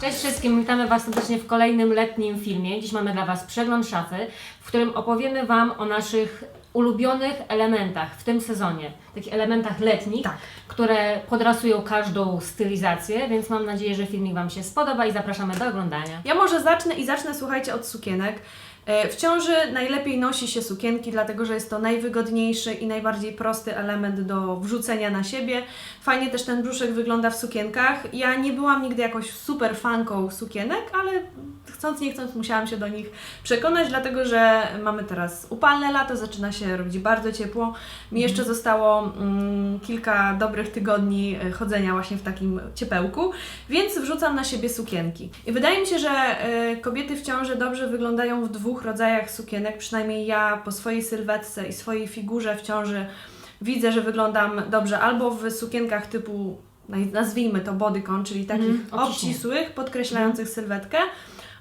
Cześć wszystkim, witamy Was serdecznie w kolejnym letnim filmie. Dziś mamy dla Was przegląd szafy, w którym opowiemy Wam o naszych ulubionych elementach w tym sezonie. Takich elementach letnich, Tak. które podrasują każdą stylizację, więc mam nadzieję, że filmik Wam się spodoba i zapraszamy do oglądania. Ja może zacznę i zacznę, słuchajcie, od sukienek. E, W ciąży najlepiej nosi się sukienki, dlatego że jest to najwygodniejszy i najbardziej prosty element do wrzucenia na siebie. Fajnie też ten brzuszek wygląda w sukienkach. Ja nie byłam nigdy jakoś super fanką sukienek, ale chcąc nie chcąc musiałam się do nich przekonać, dlatego że mamy teraz upalne lato, zaczyna się robić bardzo ciepło. Mi jeszcze zostało mm, kilka dobrych tygodni e, chodzenia właśnie w takim ciepełku, więc wrzucam na siebie sukienki. I wydaje mi się, że e, kobiety w ciąży dobrze wyglądają w dwóch rodzajach sukienek, przynajmniej ja po swojej sylwetce i swojej figurze w ciąży widzę, że wyglądam dobrze. Albo w sukienkach typu nazwijmy to bodycon, czyli takich obciśnie. obcisłych, podkreślających sylwetkę,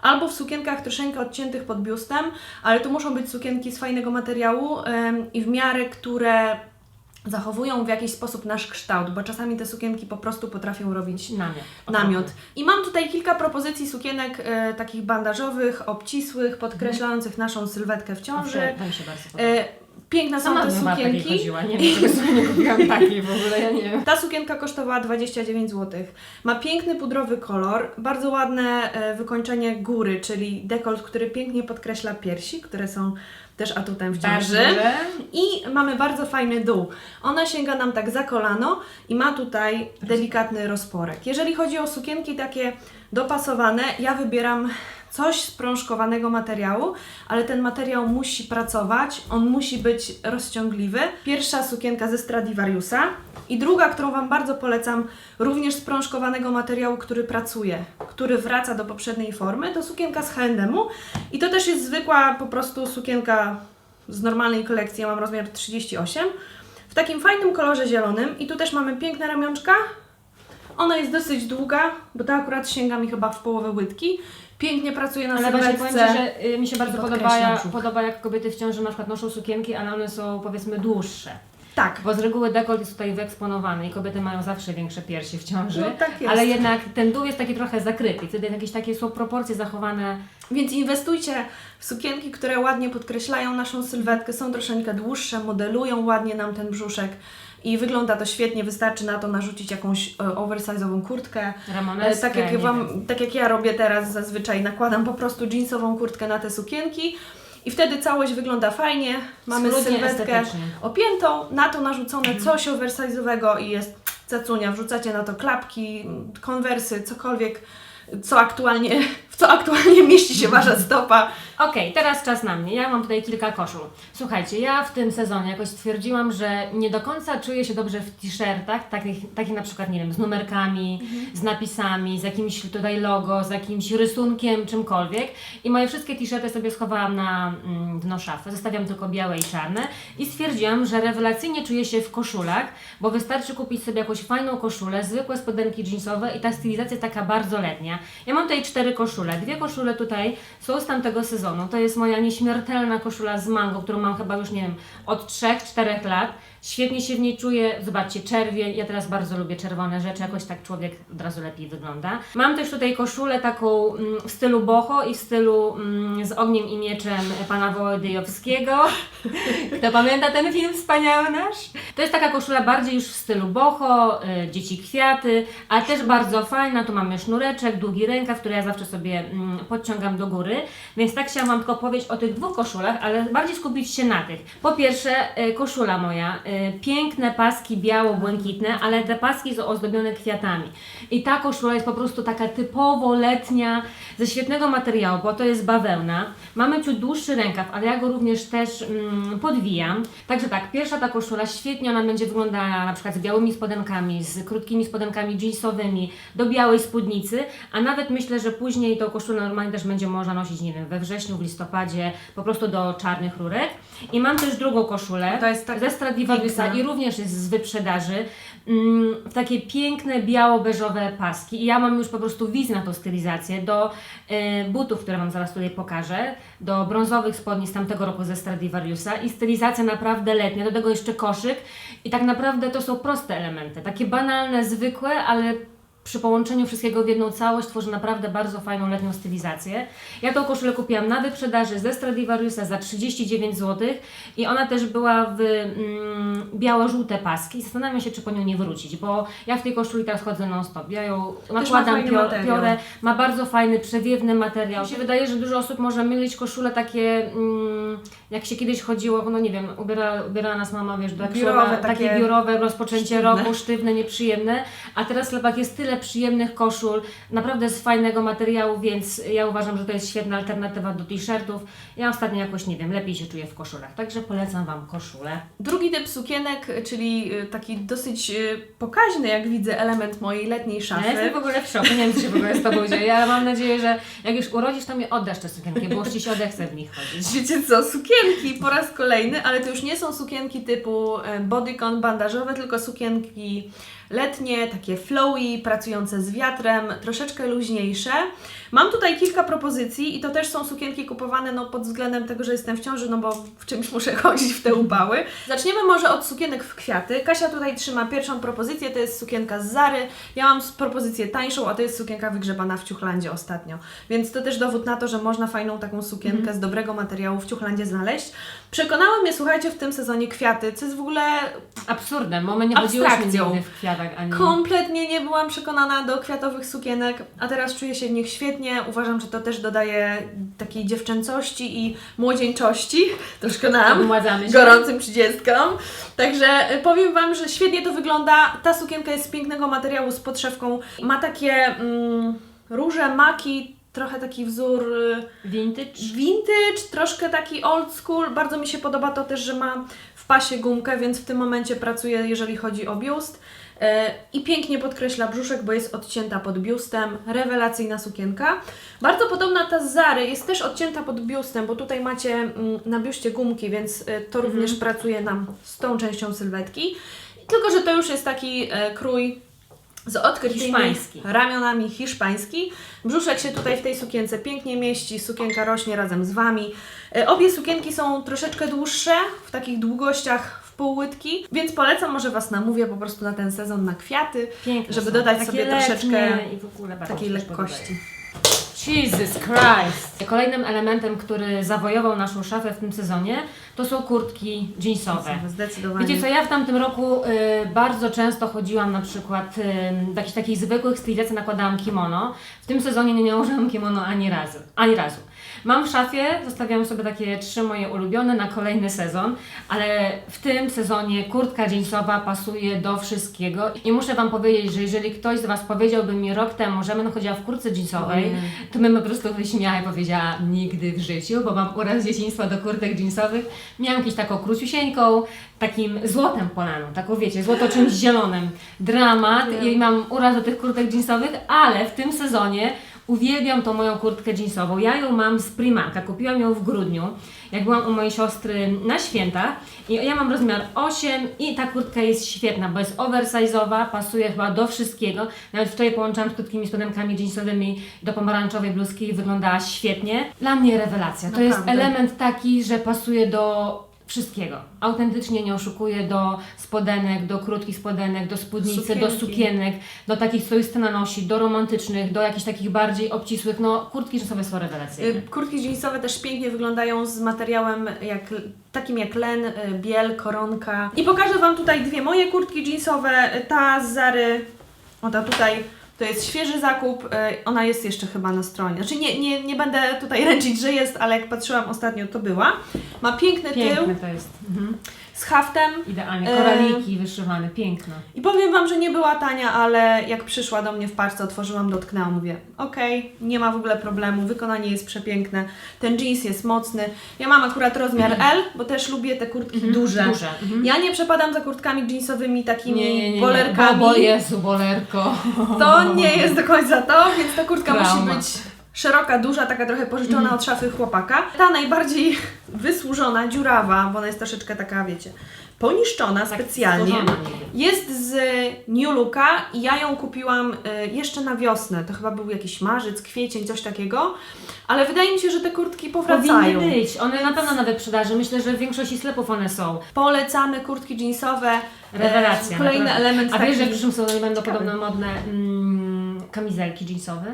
albo w sukienkach troszeczkę odciętych pod biustem, ale to muszą być sukienki z fajnego materiału em, i w miarę, które zachowują w jakiś sposób nasz kształt, bo czasami te sukienki po prostu potrafią robić Namiot. namiot. I mam tutaj kilka propozycji sukienek e, takich bandażowych, obcisłych, podkreślających naszą sylwetkę w ciąży. Się bardzo podoba. E, piękne są Sama te bym w takiej sukienki. chodziła, nie wiem, dlaczego sobie nie kupiłam takiej w ogóle, ja nie wiem. Ta sukienka kosztowała 29 zł. Ma piękny pudrowy kolor, bardzo ładne e, wykończenie góry, czyli dekolt, który pięknie podkreśla piersi, które są też atutem w ciąży. Także I mamy bardzo fajny dół. Ona sięga nam tak za kolano i ma tutaj delikatny rozporek. Jeżeli chodzi o sukienki takie dopasowane, ja wybieram coś z prążkowanego materiału, ale ten materiał musi pracować, on musi być rozciągliwy. Pierwsza sukienka ze Stradivariusa i druga, którą Wam bardzo polecam, również z prążkowanego materiału, który pracuje, który wraca do poprzedniej formy, to sukienka z H&M-u i to też jest zwykła po prostu sukienka z normalnej kolekcji, ja mam rozmiar 38, w takim fajnym kolorze zielonym i tu też mamy piękne ramionczka. Ona jest dosyć długa, bo ta akurat sięga mi chyba w połowę łydki. Pięknie pracuje na Ale właśnie powiem Ci, że y, mi się bardzo podoba, brzuch. podoba, jak kobiety w ciąży na przykład noszą sukienki, ale one są powiedzmy dłuższe. Tak, Bo z reguły dekolt jest tutaj wyeksponowany i kobiety mają zawsze większe piersi w ciąży. No, tak jest. Ale jednak ten dół jest taki trochę zakryty. Wtedy jakieś takie są proporcje zachowane. więc inwestujcie w sukienki, które ładnie podkreślają naszą sylwetkę, są troszeczkę dłuższe, modelują ładnie nam ten brzuszek i wygląda to świetnie. Wystarczy na to narzucić jakąś e, oversize'ową kurtkę. E, Ramoneskę, Tak jak, nie wam, tak jak ja robię teraz zazwyczaj, nakładam po prostu jeansową kurtkę na te sukienki i wtedy całość wygląda fajnie. Mamy Schludnie, sylwetkę estetycznie. opiętą, na to narzucone Mhm. coś oversize'owego i jest cacunia. Wrzucacie na to klapki, konwersy, cokolwiek, co aktualnie, w co aktualnie mieści się Wasza stopa. Okej, teraz czas na mnie. Ja mam tutaj kilka koszul. Słuchajcie, ja w tym sezonie jakoś stwierdziłam, że nie do końca czuję się dobrze w t-shirtach, takich, takich na przykład, nie wiem, z numerkami, z napisami, z jakimś tutaj logo, z jakimś rysunkiem, czymkolwiek. I moje wszystkie t-shirty sobie schowałam na mm, dno szafy. Zostawiam tylko białe i czarne. I stwierdziłam, że rewelacyjnie czuję się w koszulach, bo wystarczy kupić sobie jakąś fajną koszulę, zwykłe spodenki jeansowe i ta stylizacja taka bardzo letnia. Ja mam tutaj cztery koszule. Dwie koszule tutaj są z tamtego sezonu. To jest moja nieśmiertelna koszula z mango, którą mam chyba już, nie wiem, od 3-4 lat. Świetnie się w niej czuję. Zobaczcie, czerwień. Ja teraz bardzo lubię czerwone rzeczy, jakoś tak człowiek od razu lepiej wygląda. Mam też tutaj koszulę taką mm, w stylu boho i w stylu mm, z ogniem i mieczem pana Wołodyjowskiego. Kto pamięta ten film wspaniały nasz? To jest taka koszula bardziej już w stylu boho, y, dzieci kwiaty, ale też bardzo fajna. Tu mamy sznureczek, długi rękaw, który ja zawsze sobie mm, podciągam do góry. Więc tak chciałam Wam tylko powiedzieć o tych dwóch koszulach, ale bardziej skupić się na tych. Po pierwsze, y, koszula moja, y, piękne paski biało-błękitne, ale te paski są ozdobione kwiatami. I ta koszula jest po prostu taka typowo letnia, ze świetnego materiału, bo to jest bawełna. Mamy ciut dłuższy rękaw, ale ja go również też mm, podwijam. Także tak, pierwsza ta koszula świetnie ona będzie wyglądała na przykład z białymi spodenkami, z krótkimi spodenkami jeansowymi, do białej spódnicy, a nawet myślę, że później tą koszulę normalnie też będzie można nosić, nie wiem, we wrześniu, w listopadzie, po prostu do czarnych rurek. I mam też drugą koszulę To jest tak ze Stradivariusa. Stradivariusa Piękna. i również jest z wyprzedaży. Mm, takie piękne, biało-beżowe paski. I ja mam już po prostu wizję na tą stylizację do e, butów, które Wam zaraz tutaj pokażę, do brązowych spodni z tamtego roku ze Stradivariusa i stylizacja naprawdę letnia, do tego jeszcze koszyk i tak naprawdę to są proste elementy, takie banalne, zwykłe, ale przy połączeniu wszystkiego w jedną całość tworzy naprawdę bardzo fajną letnią stylizację. Ja tą koszulę kupiłam na wyprzedaży ze Stradivariusa za 39 zł i ona też była w mm, biało-żółte paski. Zastanawiam się, czy po nią nie wrócić, bo ja w tej koszuli teraz chodzę non-stop. Ja ją nakładam, fajny pio- materiał. piorę, ma bardzo fajny, przewiewny materiał. Mi się wydaje, że dużo osób może mylić koszule takie, mm, jak się kiedyś chodziło, no nie wiem, ubiera, ubierała nas mama, wiesz, do Biurowe, takie, takie biurowe, rozpoczęcie sztywne. roku, sztywne, nieprzyjemne, a teraz sklepach jest tyle przyjemnych koszul, naprawdę z fajnego materiału, więc ja uważam, że to jest świetna alternatywa do t-shirtów. Ja ostatnio jakoś, nie wiem, lepiej się czuję w koszulach, także polecam Wam koszulę. Drugi typ sukienek, czyli y, taki dosyć y, pokaźny, jak widzę, element mojej letniej Ja szafy. jestem w ogóle w szoku, nie wiem co się w ogóle z Tobą dzieje, ja mam nadzieję, że jak już urodzisz, to mi oddasz te sukienki, bo już Ci się odechce w nich chodzić. Wiecie co, sukienki po raz kolejny, ale to już nie są sukienki typu e, bodycon bandażowe, tylko sukienki letnie, takie flowy, pracujące z wiatrem, troszeczkę luźniejsze. Mam tutaj kilka propozycji i to też są sukienki kupowane no, pod względem tego, że jestem w ciąży, no bo w czymś muszę chodzić w te upały. Zaczniemy może od sukienek w kwiaty. Kasia tutaj trzyma pierwszą propozycję, to jest sukienka z Zary. Ja mam propozycję tańszą, a to jest sukienka wygrzebana w Ciuchlandzie ostatnio. Więc to też dowód na to, że można fajną taką sukienkę z dobrego materiału w Ciuchlandzie znaleźć. Przekonały mnie, słuchajcie, w tym sezonie kwiaty, co jest w ogóle Absurdem, bo my nie chodziłyśmy nigdy w kwiatach ani... Kompletnie nie byłam przekonana do kwiatowych sukienek, a teraz czuję się w nich świetnie. Uważam, że to też dodaje takiej dziewczęcości i młodzieńczości. Troszkę nam. Odmładzamy się. Gorącym trzydziestkom. Także y, powiem Wam, że świetnie to wygląda. Ta sukienka jest z pięknego materiału z podszewką. Ma takie mm, róże, maki, trochę taki wzór y, Vintage. vintage, troszkę taki old school. Bardzo mi się podoba to też, że ma w pasie gumkę, więc w tym momencie pracuję, jeżeli chodzi o biust. E, I pięknie podkreśla brzuszek, bo jest odcięta pod biustem. Rewelacyjna sukienka. Bardzo podobna ta z Zary, jest też odcięta pod biustem, bo tutaj macie mm, na biuście gumki, więc e, to również pracuje nam z tą częścią sylwetki. Tylko, że to już jest taki e, krój z odkrytymi Hiszpański. ramionami hiszpański. Brzuszek się tutaj w tej sukience pięknie mieści, sukienka rośnie razem z Wami. Obie sukienki są troszeczkę dłuższe, w takich długościach w pół łydki, więc polecam, może Was namówię po prostu na ten sezon na kwiaty, Piękne żeby są. dodać Takie sobie letnie troszeczkę i w ogóle bardzo takiej mi się też lekkości. Jesus Christ! Kolejnym elementem, który zawojował naszą szafę w tym sezonie, to są kurtki jeansowe. Zdecydowanie. Wiecie co, ja w tamtym roku y, bardzo często chodziłam na przykład y, do jakichś takich zwykłych stylizacji, nakładałam kimono. W tym sezonie nie nałożyłam kimono ani razu. Ani razu. Mam w szafie, zostawiam sobie takie trzy moje ulubione na kolejny sezon, ale w tym sezonie kurtka jeansowa pasuje do wszystkiego i muszę Wam powiedzieć, że jeżeli ktoś z Was powiedziałby mi rok temu, że będę chodziła w kurtce jeansowej, to bym po prostu wyśmiała i powiedziała nigdy w życiu, bo mam uraz dzieciństwa do kurtek jeansowych. Miałam jakąś taką króciusieńką, takim złotem polaną, taką wiecie, złoto czymś zielonym. Dramat i mam uraz do tych kurtek jeansowych, ale w tym sezonie uwielbiam tą moją kurtkę jeansową. Ja ją mam z Primarka, kupiłam ją w grudniu, jak byłam u mojej siostry na święta i ja mam rozmiar 8 i ta kurtka jest świetna, bo jest oversize'owa, pasuje chyba do wszystkiego. Nawet wczoraj połączyłam z krótkimi spodenkami jeansowymi do pomarańczowej bluzki i wyglądała świetnie. Dla mnie rewelacja. To jest Naprawdę. element taki, że pasuje do wszystkiego. Autentycznie nie oszukuje do spodenek, do krótkich spodenek, do spódnicy, do Sukienki. sukienek, do takich, co Justyna nosi, do romantycznych, do jakichś takich bardziej obcisłych. No, kurtki jeansowe są rewelacyjne. Y, Kurtki jeansowe też pięknie wyglądają z materiałem jak, takim jak len, y, biel, koronka. I pokażę Wam tutaj dwie moje kurtki jeansowe. Ta z Zary, o ta tutaj, to jest świeży zakup. y, Ona jest jeszcze chyba na stronie. Znaczy nie, nie, nie będę tutaj ręczyć, że jest, ale jak patrzyłam ostatnio, to była. Ma piękny tył Piękne to jest. Mhm. Z haftem. Idealnie. E, Koraliki wyszywane, piękno. I powiem Wam, że nie była tania, ale jak przyszła do mnie w parce, otworzyłam, dotknęłam, mówię, okej, nie ma w ogóle problemu, wykonanie jest przepiękne, ten jeans jest mocny. Ja mam akurat rozmiar L, bo też lubię te kurtki duże. Mhm. Duże. Mhm. Ja nie przepadam za kurtkami jeansowymi takimi Nie, nie, nie, nie. bolerkami. Bo, bo Jezu, bolerko. To nie jest do końca to, więc ta kurtka Trauma. musi być szeroka, duża, taka trochę pożyczona Mhm. od szafy chłopaka. Ta najbardziej wysłużona, dziurawa, bo ona jest troszeczkę taka, wiecie, poniszczona Tak specjalnie. Jest z New Looka i ja ją kupiłam y, jeszcze na wiosnę. To chyba był jakiś marzec, kwiecień, coś takiego. Ale wydaje mi się, że te kurtki powracają. Powinny być. One na pewno na wyprzedaży. Myślę, że w większości sklepów one są. Polecamy kurtki jeansowe. E, Rewelacja. Kolejny naprawdę. element A wiesz, że w taki- przyszłym sezonie będą podobno modne mm, kamizelki jeansowe?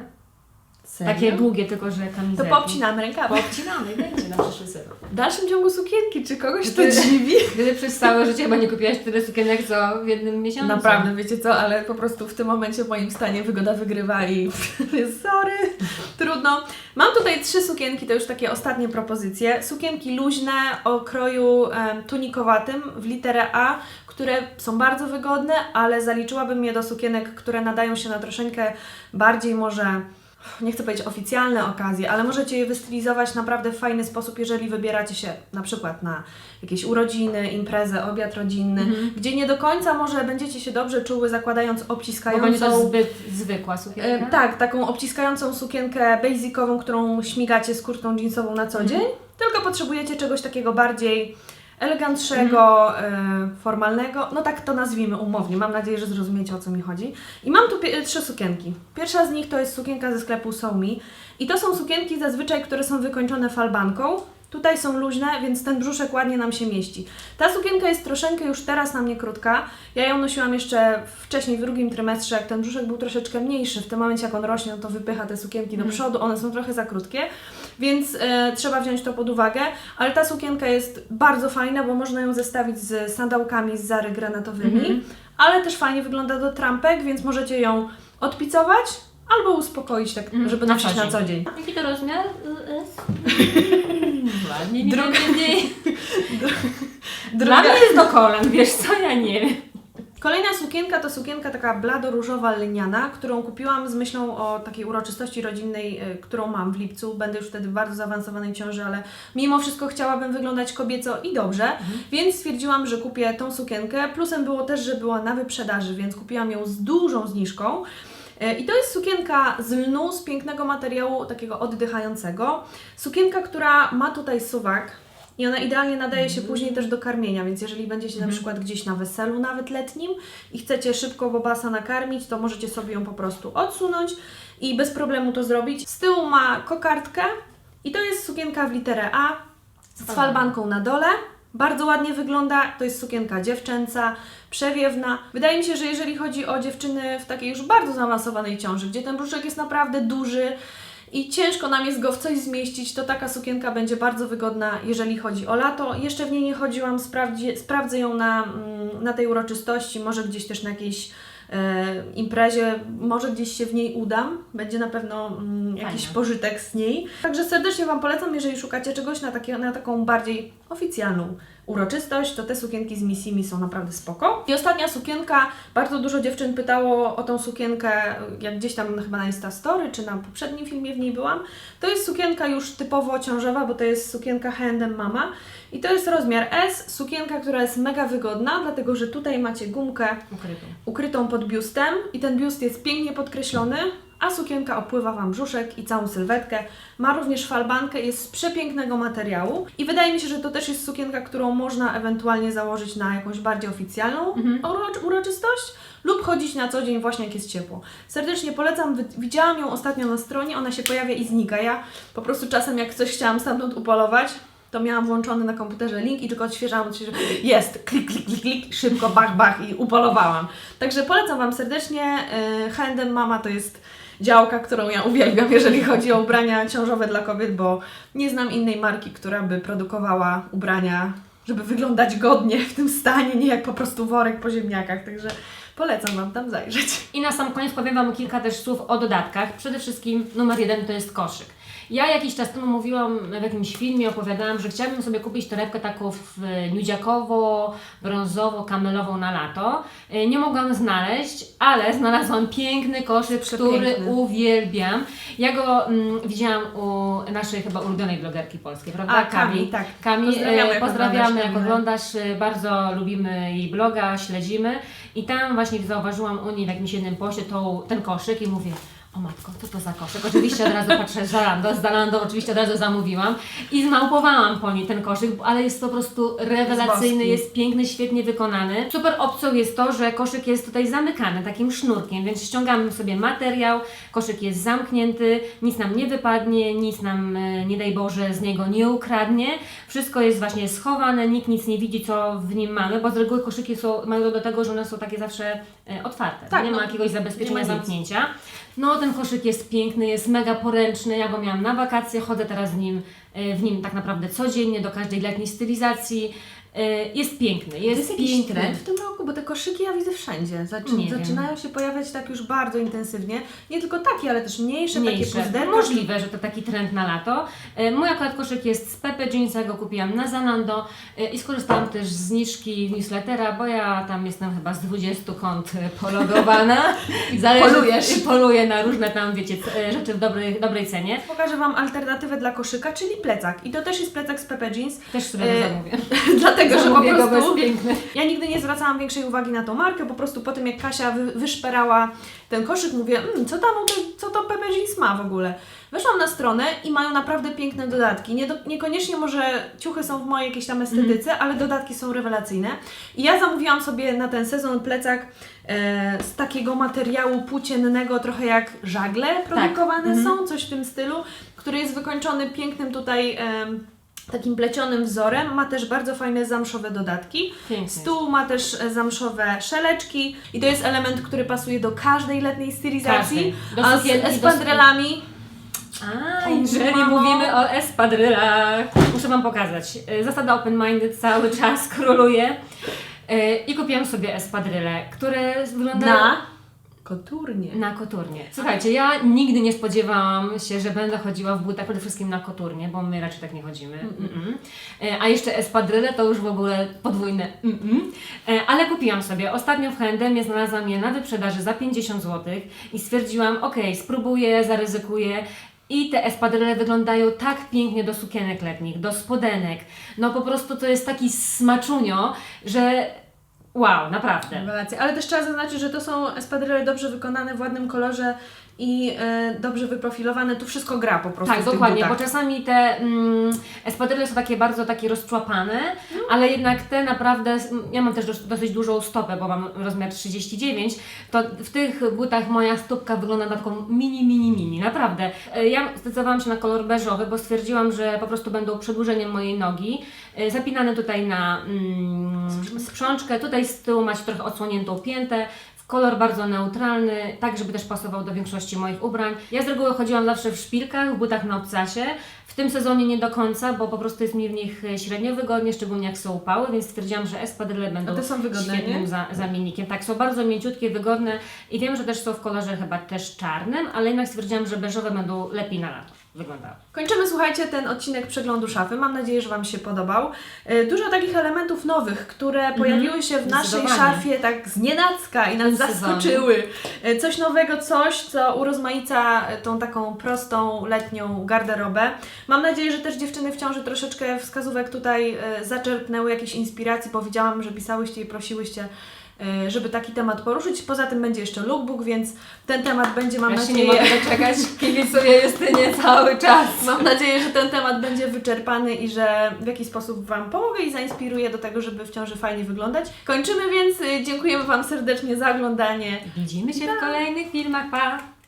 Serio? Takie długie, tylko że To kamizelki. poobcinamy rękawy. Poobcinamy i będzie na przyszły sezon. W dalszym ciągu sukienki, czy kogoś to Ty- dziwi? Gdy przez całe życie chyba nie kupiłaś tyle sukienek, co w jednym miesiącu. Naprawdę, wiecie co, ale po prostu w tym momencie w moim stanie wygoda wygrywa i sorry, trudno. Mam tutaj trzy sukienki, to już takie ostatnie propozycje. Sukienki luźne o kroju em, tunikowatym w literę A, które są bardzo wygodne, ale zaliczyłabym je do sukienek, które nadają się na troszeczkę bardziej może nie chcę powiedzieć oficjalne okazje, ale możecie je wystylizować naprawdę w fajny sposób, jeżeli wybieracie się na przykład na jakieś urodziny, imprezę, obiad rodzinny, gdzie nie do końca może będziecie się dobrze czuły zakładając Bo będzie to obciskającą... zbyt zwykła sukienka. E, tak, taką obciskającą sukienkę basicową, którą śmigacie z kurtką jeansową na co dzień, tylko potrzebujecie czegoś takiego bardziej elegantszego, e, formalnego, no tak to nazwijmy umownie, mam nadzieję, że zrozumiecie o co mi chodzi. I mam tu pie- trzy sukienki. Pierwsza z nich to jest sukienka ze sklepu So Me i to są sukienki zazwyczaj, które są wykończone falbanką. Tutaj są luźne, więc ten brzuszek ładnie nam się mieści. Ta sukienka jest troszeczkę już teraz na mnie krótka. Ja ją nosiłam jeszcze wcześniej, w drugim trymestrze, jak ten brzuszek był troszeczkę mniejszy. W tym momencie, jak on rośnie, no to wypycha te sukienki do przodu, one są trochę za krótkie, więc e, trzeba wziąć to pod uwagę. Ale ta sukienka jest bardzo fajna, bo można ją zestawić z sandałkami z Zary granatowymi, ale też fajnie wygląda do trampek, więc możecie ją odpicować albo uspokoić, tak, Mhm, żeby na nosić co na dzień. co dzień. Jaki to rozmiar? Ładnie mi Druga- będzie. Dla Druga- mnie jest do kolan, wiesz co, ja nie wiem. Kolejna sukienka to sukienka taka blado-różowa lniana, którą kupiłam z myślą o takiej uroczystości rodzinnej, y, którą mam w lipcu. Będę już wtedy w bardzo zaawansowanej ciąży, ale mimo wszystko chciałabym wyglądać kobieco i dobrze, więc stwierdziłam, że kupię tą sukienkę. Plusem było też, że była na wyprzedaży, więc kupiłam ją z dużą zniżką. Y, I to jest sukienka z lnu, z pięknego materiału, takiego oddychającego. Sukienka, która ma tutaj suwak, i ona idealnie nadaje się później też do karmienia, więc jeżeli będziecie na przykład gdzieś na weselu, nawet letnim, i chcecie szybko bobasa nakarmić, to możecie sobie ją po prostu odsunąć i bez problemu to zrobić. Z tyłu ma kokardkę i to jest sukienka w literę A z falbanką na dole. Bardzo ładnie wygląda, to jest sukienka dziewczęca, przewiewna. Wydaje mi się, że jeżeli chodzi o dziewczyny w takiej już bardzo zaawansowanej ciąży, gdzie ten brzuszek jest naprawdę duży, i ciężko nam jest go w coś zmieścić, to taka sukienka będzie bardzo wygodna, jeżeli chodzi o lato. Jeszcze w niej nie chodziłam, sprawdzi, sprawdzę ją na, mm, na tej uroczystości, może gdzieś też na jakiejś e, imprezie, może gdzieś się w niej udam. Będzie na pewno mm, jakiś Fajne. pożytek z niej. Także serdecznie Wam polecam, jeżeli szukacie czegoś na, takie, na taką bardziej oficjalną uroczystość, to te sukienki z Missimi są naprawdę spoko. I ostatnia sukienka, bardzo dużo dziewczyn pytało o tą sukienkę, jak gdzieś tam chyba na Instastory, czy na poprzednim filmie w niej byłam. To jest sukienka już typowo ciążowa, bo to jest sukienka H&M Mama i to jest rozmiar S, sukienka, która jest mega wygodna, dlatego że tutaj macie gumkę Ukrytą. ukrytą pod biustem i ten biust jest pięknie podkreślony, a sukienka opływa Wam brzuszek i całą sylwetkę. Ma również falbankę, jest z przepięknego materiału i wydaje mi się, że to też jest sukienka, którą można ewentualnie założyć na jakąś bardziej oficjalną uro- uroczystość lub chodzić na co dzień właśnie jak jest ciepło. Serdecznie polecam, widziałam ją ostatnio na stronie, ona się pojawia i znika. Ja po prostu czasem jak coś chciałam stamtąd upolować, to miałam włączony na komputerze link i tylko odświeżałam, odświeżałam. jest, klik, klik, klik, klik, szybko, bach, bach i upolowałam. Także polecam Wam serdecznie. H&M Mama to jest działka, którą ja uwielbiam, jeżeli chodzi o ubrania ciążowe dla kobiet, bo nie znam innej marki, która by produkowała ubrania, żeby wyglądać godnie w tym stanie, nie jak po prostu worek po ziemniakach. Także polecam Wam tam zajrzeć. I na sam koniec powiem Wam kilka też słów o dodatkach. Przede wszystkim numer jeden to jest koszyk. Ja jakiś czas temu mówiłam w jakimś filmie, opowiadałam, że chciałabym sobie kupić torebkę taką w nudziakowo, brązowo, kamelową na lato. Y, Nie mogłam znaleźć, ale znalazłam piękny koszyk, który uwielbiam. Ja go mm, widziałam u naszej chyba ulubionej blogerki polskiej, prawda? A, Kami, tak. Kami, Pozdrawiamy, e, jak pozdrawiamy, oglądasz jak oglądasz, e, bardzo lubimy jej bloga, śledzimy i tam właśnie zauważyłam u niej w jakimś jednym poście tą, ten koszyk i mówię, o matko, co to za koszyk? Oczywiście od razu patrzę, Zalando, z Zalando oczywiście od razu zamówiłam i zmałpowałam po niej ten koszyk, ale jest po prostu rewelacyjny, jest piękny, świetnie wykonany. Super opcją jest to, że koszyk jest tutaj zamykany takim sznurkiem, więc ściągamy sobie materiał, koszyk jest zamknięty, nic nam nie wypadnie, nic nam, e, nie daj Boże, z niego nie ukradnie. Wszystko jest właśnie schowane, nikt nic nie widzi, co w nim mamy, bo z reguły koszyki są, mają do tego, że one są takie zawsze e, otwarte. Tak, nie no, ma jakiegoś zabezpieczenia zamknięcia. No, ten koszyk jest piękny, jest mega poręczny. Ja go miałam na wakacje, chodzę teraz nim, e, w nim tak naprawdę codziennie do każdej letniej stylizacji. E, Jest piękny, jest, jest jakiś piękny. trend w tym roku, bo te koszyki ja widzę wszędzie. Zaczy, Nie wiem. zaczynają się pojawiać tak już bardzo intensywnie. Nie tylko takie, ale też mniejsze, Mniejsze. takie puzderka. Możliwe, że to taki trend na lato. E, Mój akurat koszyk jest z Pepe Jeans, ja go kupiłam na Zalando e, i skorzystałam też z zniżki newslettera, bo ja tam jestem chyba z 20 kont pologowana. Zależy- Polujesz. i Poluję na różne tam, wiecie, rzeczy w dobrej, dobrej cenie. Pokażę Wam alternatywę dla koszyka, czyli plecak. I to też jest plecak z Pepe Jeans, Też sobie E, zamówię. dlatego, że po prostu piękny. ja nigdy nie zwracałam większej uwagi na tą markę, po prostu po tym jak Kasia wy, wyszperała ten koszyk, mówię, mmm, co tam, co to Pepe Jeans ma w ogóle? Weszłam na stronę i mają naprawdę piękne dodatki. Nie do, niekoniecznie może ciuchy są w mojej jakiejś tam estetyce, ale dodatki są rewelacyjne. I ja zamówiłam sobie na ten sezon plecak e, z takiego materiału płóciennego, trochę jak żagle produkowane są, coś w tym stylu, który jest wykończony pięknym tutaj... em, Takim plecionym wzorem, ma też bardzo fajne zamszowe dodatki. Piękny Stół ma też e, zamszowe szeleczki i to jest element, który pasuje do każdej letniej stylizacji. Każdej. A z espadrylami A, jeżeli mamo. mówimy o espadrylach, muszę Wam pokazać. E, Zasada open-minded cały czas króluje. E, I kupiłam sobie espadryle, które wyglądają... na koturnie. Na koturnie. Słuchajcie, ja nigdy nie spodziewałam się, że będę chodziła w butach przede wszystkim na koturnie, bo my raczej tak nie chodzimy. Mm-mm. E, A jeszcze espadryle to już w ogóle podwójne. Mm-mm. E, Ale kupiłam sobie. Ostatnio w H&M znalazłam je na wyprzedaży za 50 zł i stwierdziłam, ok, spróbuję, zaryzykuję. I te espadryle wyglądają tak pięknie do sukienek letnich, do spodenek. No po prostu to jest taki smaczunio, że wow, naprawdę. Ale też trzeba zaznaczyć, że to są espadryle dobrze wykonane w ładnym kolorze i e, dobrze wyprofilowane. Tu wszystko gra po prostu Tak, dokładnie, bo czasami te mm, espadryle są takie bardzo takie rozczłapane, No. ale jednak te naprawdę, ja mam też dos- dosyć dużą stopę, bo mam rozmiar 39, to w tych butach moja stópka wygląda na taką mini, mini, mini, naprawdę. E, Ja zdecydowałam się na kolor beżowy, bo stwierdziłam, że po prostu będą przedłużeniem mojej nogi, E, zapinane tutaj na mm, sprzączkę, tutaj z tyłu macie trochę odsłoniętą piętę, Kolor bardzo neutralny, tak żeby też pasował do większości moich ubrań. Ja z reguły chodziłam zawsze w szpilkach, w butach na obcasie. W tym sezonie nie do końca, bo po prostu jest mi w nich e, średnio wygodnie, szczególnie jak są upały, więc stwierdziłam, że espadryle będą A te są wygodne, świetnym za, zamiennikiem. Tak, są bardzo mięciutkie, wygodne i wiem, że też są w kolorze chyba też czarnym, ale jednak stwierdziłam, że beżowe będą lepiej na lato wyglądały. Kończymy, słuchajcie, ten odcinek przeglądu szafy. Mam nadzieję, że Wam się podobał. E, Dużo takich elementów nowych, które pojawiły się w naszej Mhm. Szafie tak z nienacka i nas zaskoczyły. E, Coś nowego, coś, co urozmaica e, tą taką prostą, letnią garderobę. Mam nadzieję, że też dziewczyny w ciąży troszeczkę wskazówek tutaj zaczerpnęły jakieś inspiracji, bo widziałam, że pisałyście i prosiłyście żeby taki temat poruszyć. Poza tym będzie jeszcze lookbook, więc ten temat będzie, mam ja nadzieję... nie mogę doczekać, kibicuję Justynie cały czas. Mam nadzieję, że ten temat będzie wyczerpany i że w jakiś sposób Wam pomogę i zainspiruję do tego, żeby w ciąży fajnie wyglądać. Kończymy więc. Dziękujemy Wam serdecznie za oglądanie. Widzimy się w kolejnych filmach, pa!